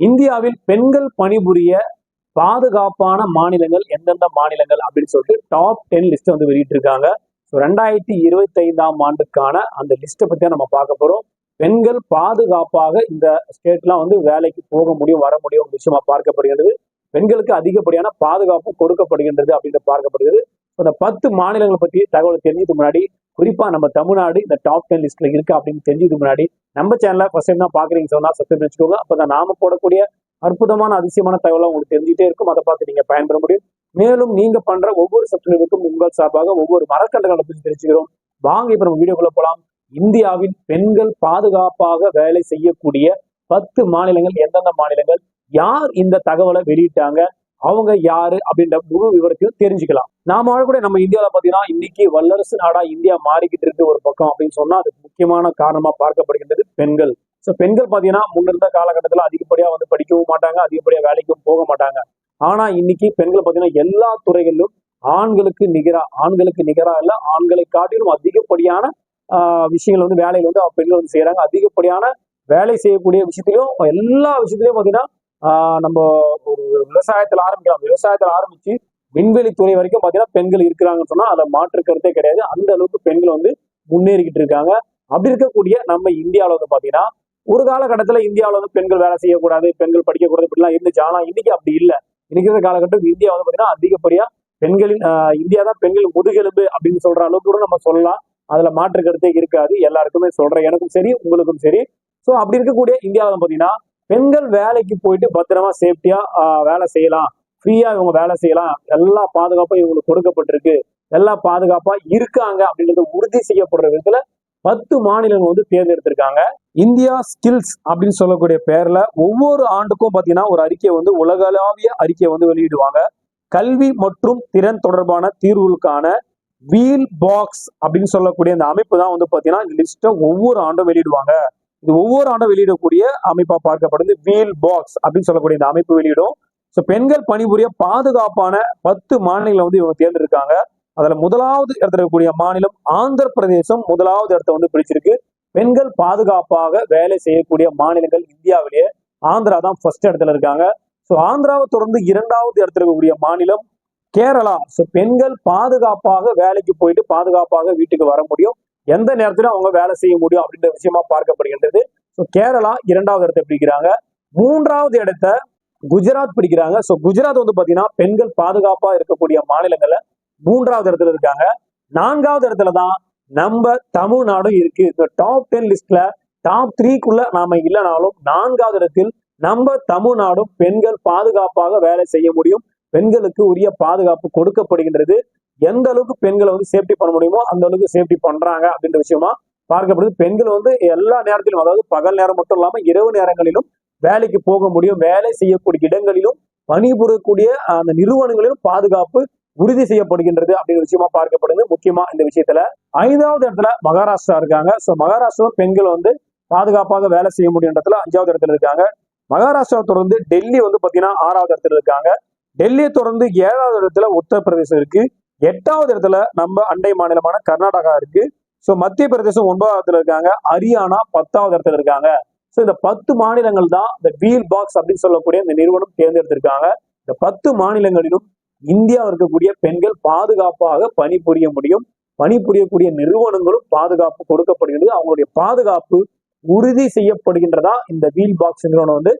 இந்தியாவில் பெண்கள் பணிபுரிய பாதுகாப்பான மாநிலங்கள் எந்தெந்த மாநிலங்கள் அப்படின்னு சொல்லிட்டு டாப் டென் லிஸ்ட் வந்து வெளியிட்டிருக்காங்க. ஸோ ரெண்டாயிரத்தி இருபத்தி ஐந்தாம் ஆண்டுக்கான அந்த லிஸ்ட்டை பற்றி நம்ம பார்க்க போறோம். பெண்கள் பாதுகாப்பாக இந்த ஸ்டேட்லாம் வந்து வேலைக்கு போக முடியும் வர முடியும் விஷயமா பார்க்கப்படுகிறது. பெண்களுக்கு அதிகப்படியான பாதுகாப்பு கொடுக்கப்படுகின்றது அப்படின்னு பார்க்கப்படுகிறது. இந்த பத்து மாநிலங்களை பற்றி தகவல் தெரிஞ்சதுக்கு முன்னாடி குறிப்பா நம்ம தமிழ்நாடு இந்த டாப் டென் லிஸ்ட்ல இருக்கு அப்படின்னு தெரிஞ்சதுக்கு முன்னாடி நம்ம சேனலில் ஃபர்ஸ்ட் டைம் தான் பாக்குறீங்க சொன்னா சப்ஸ்கிரைப் வச்சுக்கோங்க அப்பதான் நாம போடக்கூடிய அற்புதமான அதிசயமான தகவலாம் உங்களுக்கு தெரிஞ்சுட்டே இருக்கும். அதை பார்த்து நீங்க பயன்பெற முடியும். மேலும் நீங்க பண்ற ஒவ்வொரு சப்ஸ்கிரைபருக்கும் உங்கள் சார்பாக ஒவ்வொரு மரக்கண்டுகளை பற்றி தெரிஞ்சுக்கிறோம். வாங்க இப்ப நம்ம வீடியோக்குள்ள போலாம். இந்தியாவின் பெண்கள் பாதுகாப்பாக வேலை செய்யக்கூடிய பத்து மாநிலங்கள் எந்தெந்த மாநிலங்கள் யார் இந்த தகவலை வெளியிட்டாங்க அவங்க யாரு அப்படின்ற முழு விவரத்தையும் தெரிஞ்சுக்கலாம். நாம வாழக்கூடிய நம்ம இந்தியாவில பாத்தீங்கன்னா இன்னைக்கு வல்லரசு நாடா இந்தியா மாறிக்கிட்டு இருக்கு ஒரு பக்கம் அப்படின்னு சொன்னா அது முக்கியமான காரணமா பார்க்கப்படுகின்றது பெண்கள். ஸோ பெண்கள் பாத்தீங்கன்னா முன்னிருந்த காலகட்டத்தில் அதிகப்படியா வந்து படிக்கவும் மாட்டாங்க அதிகப்படியா வேலைக்கும் போக மாட்டாங்க. ஆனா இன்னைக்கு பெண்கள் பாத்தீங்கன்னா எல்லா துறைகளிலும் ஆண்களுக்கு நிகரா ஆண்களுக்கு நிகரா இல்ல ஆண்களை காட்டிலும் அதிகப்படியான ஆஹ் விஷயங்கள் வந்து வேலையில வந்து பெண்கள் வந்து செய்யறாங்க அதிகப்படியான வேலை செய்யக்கூடிய விஷயத்திலும் எல்லா விஷயத்திலையும் பாத்தீங்கன்னா நம்ம ஒரு விவசாயத்துல ஆரம்பிக்கலாம். விவசாயத்துல ஆரம்பிச்சு விண்வெளி துறை வரைக்கும் பாத்தீங்கன்னா பெண்கள் இருக்கிறாங்கன்னு சொன்னா அதை மாற்று கருத்தே கிடையாது. அந்த அளவுக்கு பெண்கள் வந்து முன்னேறிக்கிட்டு இருக்காங்க. அப்படி இருக்கக்கூடிய நம்ம இந்தியாவில வந்து பாத்தீங்கன்னா ஒரு காலகட்டத்துல இந்தியாவில வந்து பெண்கள் வேலை செய்யக்கூடாது பெண்கள் படிக்கக்கூடாது இப்படிலாம் இருந்துச்சு. ஆனா இன்னைக்கு அப்படி இல்லை. இருக்கிற காலகட்டம் இந்தியா வந்து பாத்தீங்கன்னா அதிகப்படியா பெண்களின் இந்தியா தான் பெண்கள் முதுகெலும்பு அப்படின்னு சொல்ற அளவுக்கு கூட நம்ம சொல்லலாம். அதுல மாற்று கருத்தே இருக்காது. எல்லாருக்குமே சொல்றேன். எனக்கும் சரி உங்களுக்கும் சரி. ஸோ அப்படி இருக்கக்கூடிய இந்தியாவில் பாத்தீங்கன்னா பெண்கள் வேலைக்கு போயிட்டு பத்திரமா சேஃப்டியா வேலை செய்யலாம். ஃப்ரீயா இவங்க வேலை செய்யலாம். எல்லா பாதுகாப்பும் இவங்களுக்கு கொடுக்கப்பட்டிருக்கு. எல்லா பாதுகாப்பா இருக்காங்க அப்படின்றது உறுதி செய்யப்படுற விதத்துல பத்து மாநிலங்கள் வந்து தேர்ந்தெடுத்திருக்காங்க. இந்தியா ஸ்கில்ஸ் அப்படின்னு சொல்லக்கூடிய பேர்ல ஒவ்வொரு ஆண்டுக்கும் பாத்தீங்கன்னா ஒரு அறிக்கையை வந்து உலகளாவிய அறிக்கையை வந்து வெளியிடுவாங்க. கல்வி மற்றும் திறன் தொடர்பான தீர்வுகளுக்கான வீல் பாக்ஸ் அப்படின்னு சொல்லக்கூடிய அந்த அமைப்பு தான் வந்து பாத்தீங்கன்னா லிஸ்ட்டை ஒவ்வொரு ஆண்டும் வெளியிடுவாங்க. இது ஒவ்வொரு ஆண்டும் வெளியிடக்கூடிய அமைப்பா பார்க்கப்படுது. வீல் பாக்ஸ் அப்படின்னு சொல்லக்கூடிய இந்த அமைப்பு வெளியிடும். ஸோ பெண்கள் பணிபுரிய பாதுகாப்பான பத்து மாநிலங்களை வந்து இவங்க தேர்ந்தெடுக்காங்க. அதுல முதலாவது இடத்துல இருக்கக்கூடிய மாநிலம் ஆந்திர பிரதேசம் முதலாவது இடத்த வந்து பிடிச்சிருக்கு. பெண்கள் பாதுகாப்பாக வேலை செய்யக்கூடிய மாநிலங்கள் இந்தியாவிலேயே ஆந்திரா தான் ஃபர்ஸ்ட் இடத்துல இருக்காங்க. ஸோ ஆந்திராவை தொடர்ந்து இரண்டாவது இடத்துல இருக்கக்கூடிய மாநிலம் கேரளா. ஸோ பெண்கள் பாதுகாப்பாக வேலைக்கு போயிட்டு பாதுகாப்பாக வீட்டுக்கு வர முடியும். எந்த நேரத்திலும் அவங்க வேலை செய்ய முடியும் அப்படின்ற விஷயமா பார்க்கப்படுகின்றது. ஸோ கேரளா இரண்டாவது இடத்தை பிடிக்கிறாங்க. மூன்றாவது இடத்த குஜராத் பிடிக்கிறாங்க. ஸோ குஜராத் வந்து பாத்தீங்கன்னா பெண்கள் பாதுகாப்பா இருக்கக்கூடிய மாநிலங்கள்ல மூன்றாவது இடத்துல இருக்காங்க. நான்காவது இடத்துல தான் நம்ம தமிழ்நாடும் இருக்கு. இந்த டாப் டென் லிஸ்ட்ல டாப் த்ரீக்குள்ள நாம இல்லைனாலும் நான்காவது இடத்தில் நம்ம தமிழ்நாடும் பெண்கள் பாதுகாப்பாக வேலை செய்ய முடியும். பெண்களுக்கு உரிய பாதுகாப்பு கொடுக்கப்படுகின்றது. எந்த அளவுக்கு பெண்களை வந்து சேஃப்டி பண்ண முடியுமோ அந்த அளவுக்கு சேஃப்டி பண்றாங்க அப்படின்ற விஷயமா பார்க்கப்படுது. பெண்கள் வந்து எல்லா நேரத்திலும் அதாவது பகல் நேரம் மட்டும் இல்லாம இரவு நேரங்களிலும் வேலைக்கு போக முடியும். வேலை செய்யக்கூடிய இடங்களிலும் பணிபுரியக்கூடிய அந்த நிறுவனங்களிலும் பாதுகாப்பு உறுதி செய்யப்படுகின்றது அப்படிங்கிற விஷயமா பார்க்கப்படுது. முக்கியமா இந்த விஷயத்துல ஐந்தாவது இடத்துல மகாராஷ்டிரா இருக்காங்க. ஸோ மகாராஷ்டிரா பெண்கள் வந்து பாதுகாப்பாக வேலை செய்ய முடியுன்றதுல அஞ்சாவது இடத்துல இருக்காங்க. மகாராஷ்டிரா தொடர்ந்து டெல்லி வந்து பாத்தீங்கன்னா ஆறாவது இடத்துல இருக்காங்க. டெல்லியை தொடர்ந்து ஏழாவது இடத்துல உத்தரப்பிரதேசம் இருக்கு. எட்டாவது இடத்துல நம்ம அண்டை மாநிலமான கர்நாடகா இருக்கு. ஸோ மத்திய பிரதேசம் ஒன்பதாவது இடத்துல இருக்காங்க. ஹரியானா பத்தாவது இடத்துல இருக்காங்க. ஸோ இந்த பத்து மாநிலங்கள் தான் இந்த வீல் பாக்ஸ் அப்படின்னு சொல்லக்கூடிய இந்த நிறுவனம் தேர்ந்தெடுத்திருக்காங்க. இந்த பத்து மாநிலங்களிலும் இந்தியாவில் இருக்கக்கூடிய பெண்கள் பாதுகாப்பாக பணிபுரிய முடியும். பணிபுரியக்கூடிய நிறுவனங்களும் பாதுகாப்பு கொடுக்கப்படுகிறது அவங்களுடைய பாதுகாப்பு உறுதி செய்யப்படுகின்றதா இந்த வீல் பாக்ஸ் நிறுவனம் வந்து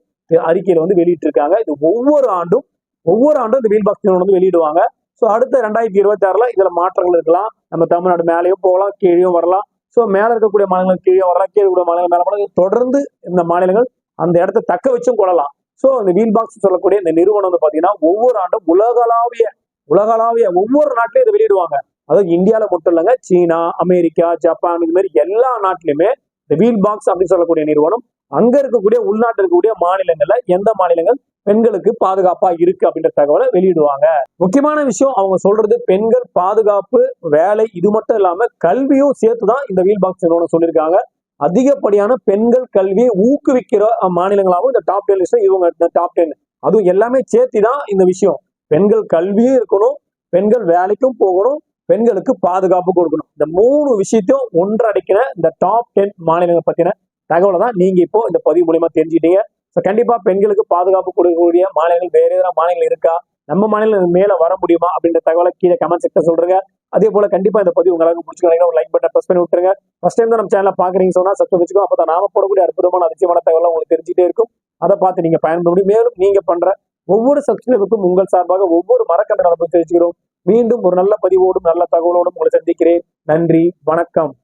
அறிக்கையில வந்து வெளியிட்டிருக்காங்க. இது ஒவ்வொரு ஆண்டும் ஒவ்வொரு ஆண்டும் இந்த வீல் பாக்ஸ் நிறுவனம் வந்து வெளியிடுவாங்க. ஸோ அடுத்த ரெண்டாயிரத்தி இருபத்தி ஆறுல இதுல மாற்றங்கள் இருக்கலாம். நம்ம தமிழ்நாடு மேலேயும் போகலாம் கீழேயும் வரலாம். ஸோ மேல இருக்கக்கூடிய மாநிலங்கள் கீழே வரலாம் கீழே இருக்கக்கூடிய மாநிலங்கள் மேல போகலாம் தொடர்ந்து இந்த மாநிலங்கள் அந்த இடத்த தக்க வச்சும் கொள்ளலாம். ஸோ இந்த வீல் பாக்ஸ் சொல்லக்கூடிய இந்த நிறுவனம் வந்து பாத்தீங்கன்னா ஒவ்வொரு ஆண்டும் உலகளாவிய உலகளாவிய ஒவ்வொரு நாட்டிலையும் இதை வெளியிடுவாங்க. அதாவது இந்தியாவில மட்டும் இல்லைங்க சீனா அமெரிக்கா ஜப்பான் இது மாதிரி எல்லா நாட்டிலுமே இந்த வீல் பாக்ஸ் அப்படின்னு சொல்லக்கூடிய நிறுவனம் அங்க இருக்கக்கூடிய உள்நாட்டில் இருக்கக்கூடிய மாநிலங்கள்ல எந்த மாநிலங்கள் பெண்களுக்கு பாதுகாப்பா இருக்கு அப்படின்ற தகவலை வெளியிடுவாங்க. முக்கியமான விஷயம் அவங்க சொல்றது பெண்கள் பாதுகாப்பு வேலை இது மட்டும் இல்லாம கல்வியும் சேர்த்துதான் இந்த வீல் பாக்ஸ் நிறுவனம் சொல்லியிருக்காங்க. அதிகப்படியான பெண்கள் கல்வியை ஊக்குவிக்கிற மாநிலங்களாகவும் இந்த டாப் டென் லிஸ்ட் இவங்க இந்த டாப் டென் அதுவும் எல்லாமே சேர்த்து தான் இந்த விஷயம். பெண்கள் கல்வியும் இருக்கணும் பெண்கள் வேலைக்கும் போகணும் பெண்களுக்கு பாதுகாப்பு கொடுக்கணும். இந்த மூணு விஷயத்தையும் ஒன்றடைக்கிற இந்த டாப் டென் மாநிலங்கள் பத்தின தகவலை தான் நீங்க இப்போ இந்த பதிவு மூலியமா தெரிஞ்சுக்கிட்டீங்க. ஸோ கண்டிப்பா பெண்களுக்கு பாதுகாப்பு கொடுக்கக்கூடிய மாநிலங்கள் வேற ஏதாவது மாநிலங்கள் இருக்கா? நம்ம மாநிலம் மேல வர முடியுமா? அப்படின்ற தகவலை கீழே கமெண்ட் செக்டர் சொல்றேங்க அதே போல கண்டிப்பா இந்த பதிவு உங்களுக்கு பிடிச்சிருக்கீங்க ஒரு லைக் பட்டன் ப்ரெஸ் பண்ணி விட்டுருங்க. ஃபர்ஸ்ட் டைம் தான் நம்ம சேனலை பாக்குறீங்க சொன்னா சப்ஸ்கிரைப் வச்சுக்கோ அப்போ நாம போடக்கூடிய அற்புதமான அதிசயமான தகவல் உங்களுக்கு தெரிஞ்சுட்டே இருக்கும். அதை பார்த்து நீங்க பயன்பட முடியும் மேலும் நீங்க பண்ற ஒவ்வொரு சப்ஸ்கிரைபருக்கும் உங்கள் சார்பாக ஒவ்வொரு மரக்கண்ட நடப்பு தெரிவிச்சுக்கிறோம். மீண்டும் ஒரு நல்ல பதிவோடும் நல்ல தகவலோடும் உங்களை சந்திக்கிறேன். நன்றி வணக்கம்.